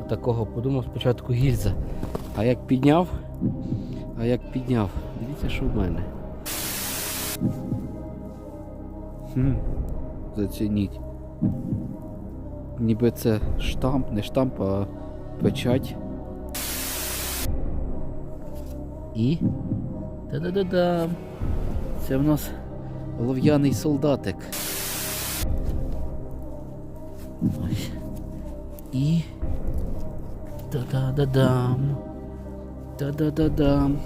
Отакого подумав спочатку гільза. А як підняв, а як підняв, дивіться, що в мене. Хм, зацініть. Ніби це штамп, не штамп, а печать. І. Та-да-да-дам! Це в нас олов'яний солдатик. Ось. І. Та-да-да-дам. Та-да-да-дам.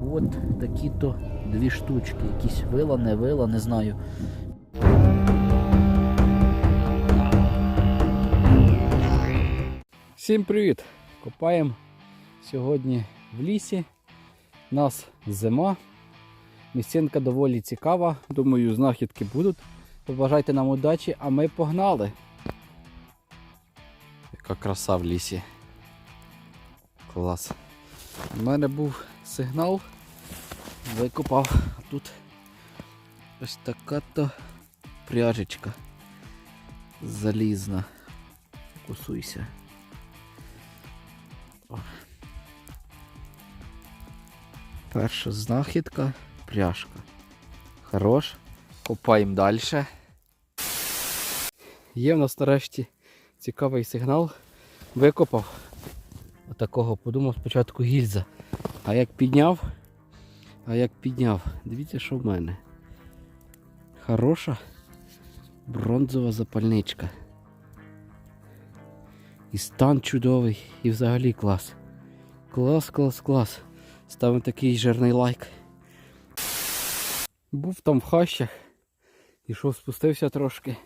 От такі-то дві штучки. Якісь вила, не вила, не знаю. Всім привіт! Копаємо сьогодні в лісі. У нас зима. Місцинка доволі цікава. Думаю, знахідки будуть. Побажайте нам удачі, а ми погнали. Яка краса в лісі. Клас. У мене був сигнал. Викопав. А тут ось така то пряжечка залізна. Фокусуйся. О. Перша знахідка пряжка. Хорош. Копаємо далі. Є в нас нарешті цікавий сигнал. Викопав. Отакого подумав спочатку гільза. А як підняв, а як підняв, дивіться, що в мене. Хороша бронзова запальничка. І стан чудовий, і взагалі клас. Клас, клас, клас. Ставимо такий жирний лайк. Був там в хащах. Ішов, спустився трошки.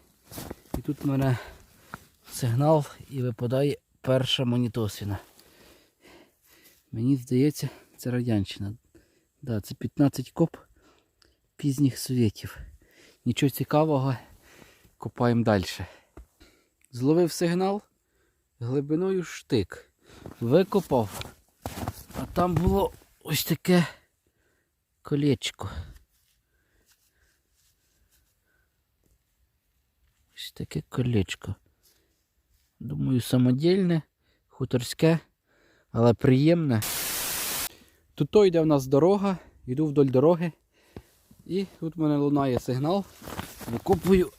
І тут мене сигнал і випадає перша монітосина. Мені здається, це радянщина. Да, це 15 коп пізніх совєтів. Нічого цікавого, копаємо далі. Зловив сигнал глибиною штик. Викопав. А там було ось таке колечко. Ось таке колечко. Думаю, самодільне, хуторське, але приємне. Тут то йде в нас дорога, йду вдоль дороги. І тут в мене лунає сигнал. Викопую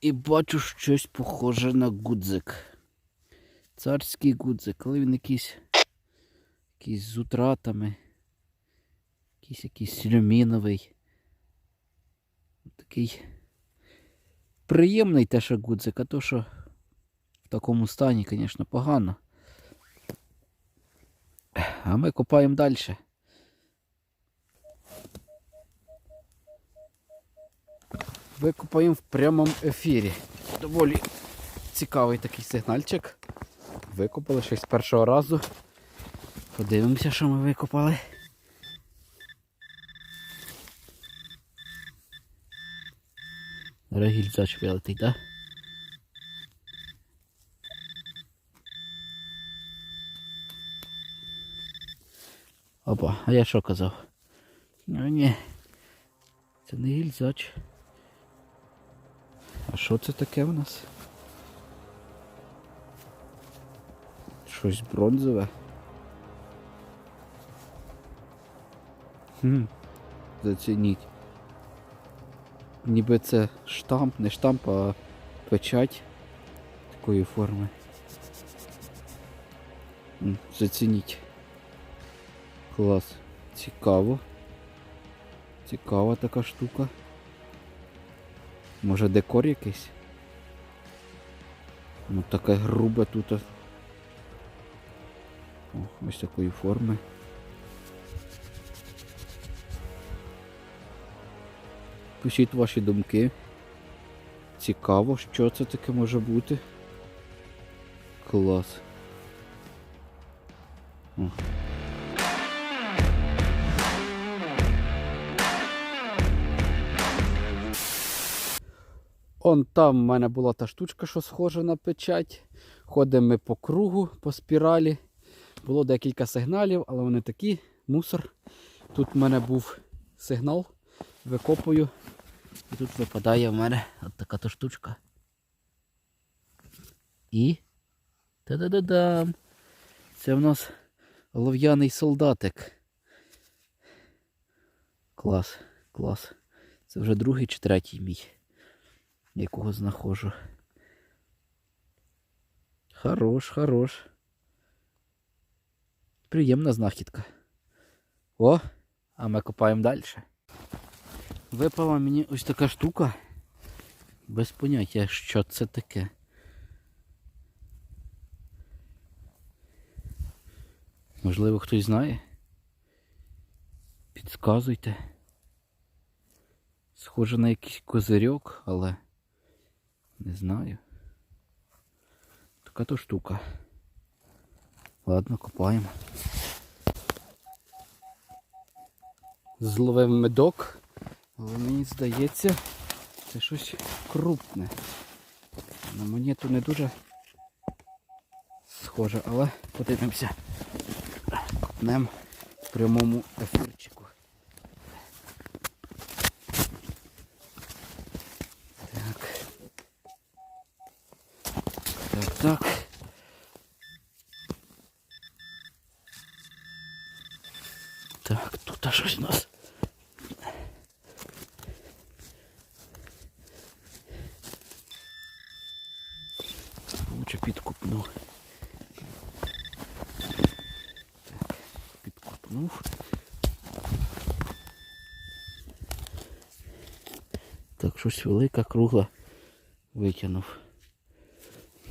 і бачу щось похоже на гудзик. Царський гудзик, але він якийсь, якийсь з утратами. Якийсь якийсь люміновий. Такий приємний теж гудзик, а то що такому стані, звісно, погано. А ми копаємо далі. Викопаємо в прямому ефірі. Доволі цікавий такий сигнальчик. Викопали щось з першого разу. Подивимося, що ми викопали. Регільцач вилетить, так? Опа, а я що казав? Ну ні. Це не гільзач. А що це таке в нас? Щось бронзове. Хм. Зацініть. Ніби це штамп, не штамп, а печать такої форми. Зацініть. Клас. Цікаво. Цікава така штука. Може декор якийсь? Ну таке грубе тут. О, ось такої форми. Пишіть ваші думки. Цікаво, що це таке може бути. Клас. О. Он там в мене була та штучка, що схожа на печать. Ходимо ми по кругу, по спіралі. Було декілька сигналів, але вони такі, мусор. Тут в мене був сигнал, викопую. І тут випадає в мене от така то штучка. І Та-да-да-дам. Це в нас олов'яний солдатик. Клас, клас. Це вже другий чи третій мій, якого знаходжу. Хорош, хорош. Приємна знахідка. О, а ми копаємо далі. Випала мені ось така штука. Без поняття, що це таке. Можливо, хтось знає? Підсказуйте. Схоже на якийсь козирьок, але не знаю. Така то штука. Ладно, копаємо. Зловив медок, але мені здається, це щось крупне. На монету не дуже схоже, але подивимося. Копнем в прямому ефірчику. Лучше підкупну. Так, підкупнув. Так, щось велика, кругла витягнув.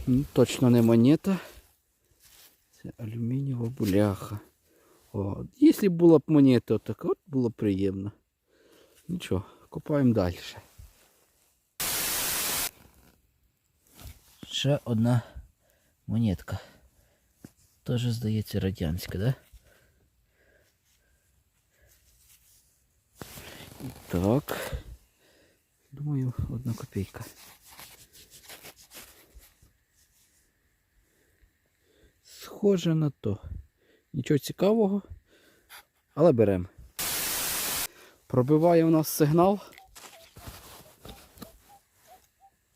Ну, Точно не монета. Це алюмінієва бляха. О, якщо б була б монета, так от було б приємно. Нічого, копаємо далі. Ще одна монетка. Теж, здається, радянська, да? Так. Думаю, одна копійка. Схоже на то. Нічого цікавого, але беремо. Пробиває у нас сигнал.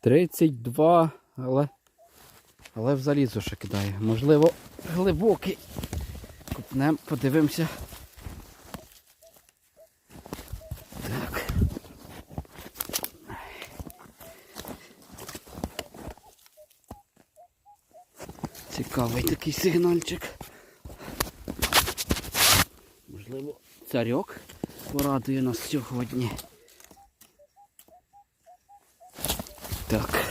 32, але але в залізо ще кидає. Можливо, глибокий. Купнем, подивимося. Так. Цікавий такий сигнальчик. Можливо, царьок порадує нас сьогодні. Так.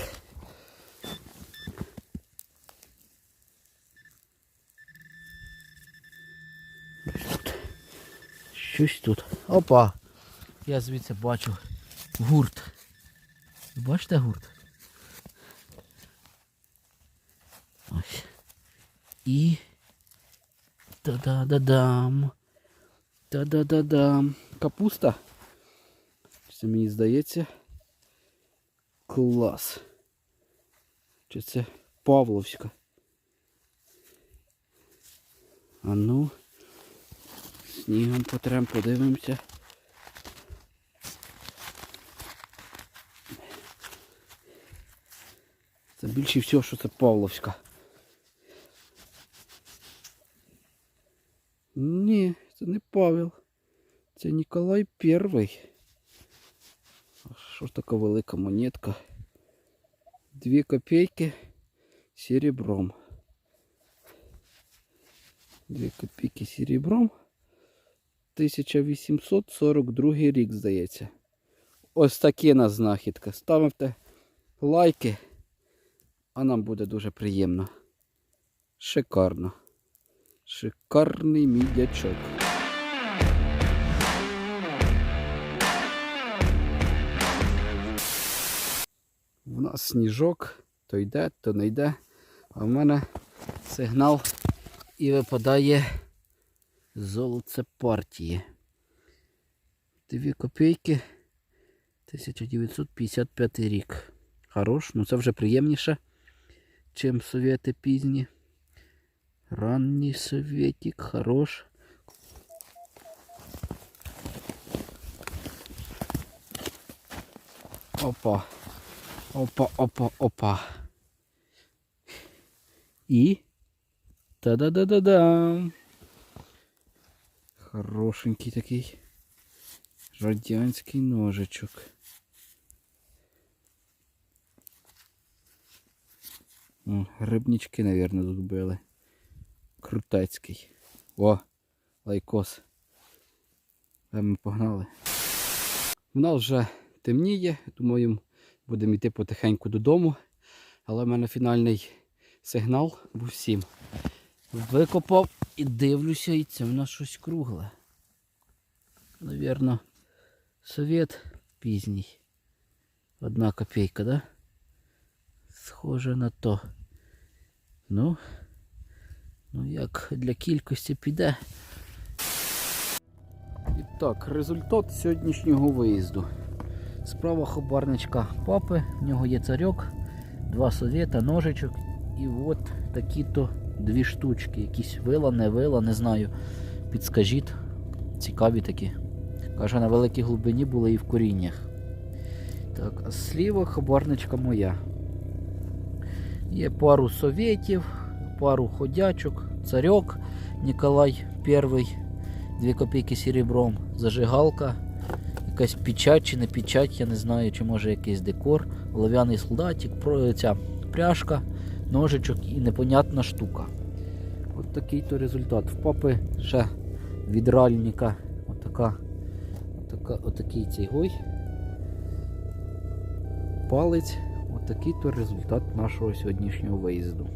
Щось тут. Опа! Я звідси бачу гурт. Бачите гурт? Ось. І. Та-да-да-дам. Та-да-да-дам. Капуста. Це мені здається. Клас. Чи це Павловська? А ну. Снігом потрем, подивимося. Це більше всього, що це Павловська. Ні, це не Павел. Це Ніколай Перший. А Що ж така велика монетка? Дві копійки серебром. Дві копійки серебром. 1842 рік, здається. Ось такі нас знахідка. Ставте лайки, а нам буде дуже приємно. Шикарно. Шикарний мідячок. У нас сніжок, то йде, то не йде. А в мене сигнал і випадає золоце партії. Дві копійки 1955 рік. Хорош, ну це вже приємніше, чим совєти пізні. Ранний советик, хорош. Опа. Опа, опа, опа. І. Та-да-да-да-дам. Хорошенький такий. Радянський ножичок. О, грибнички, мабуть, тут били. Крутецький. О, лайкос. А ми погнали. У нас вже темніє, думаю, будемо йти потихеньку додому. Але в мене фінальний сигнал був 7. Викопав і дивлюся, і це в нас щось кругле. Навірно, совет пізній. Одна копійка, да? Схоже на то. Ну, ну як для кількості піде. І так, результат сьогоднішнього виїзду. Справа хабарничка папи, в нього є царьок, два совєта, ножичок і от такі-то дві штучки. Якісь вила, не вила, не знаю. Підскажіть. Цікаві такі. Каже, на великій глибині були і в коріннях. Так, а зліва хабарничка моя. Є пару совєтів, пару ходячок, царьок Ніколай I, 2 копійки серебром, зажигалка, якась печать чи не печать, я не знаю, чи може якийсь декор, олов'яний солдатик, ця пряжка, ножичок і непонятна штука. От такий то результат. В папи ще від ральника отака, отака, отакий цей ой. Палець. Отакий то результат нашого сьогоднішнього виїзду.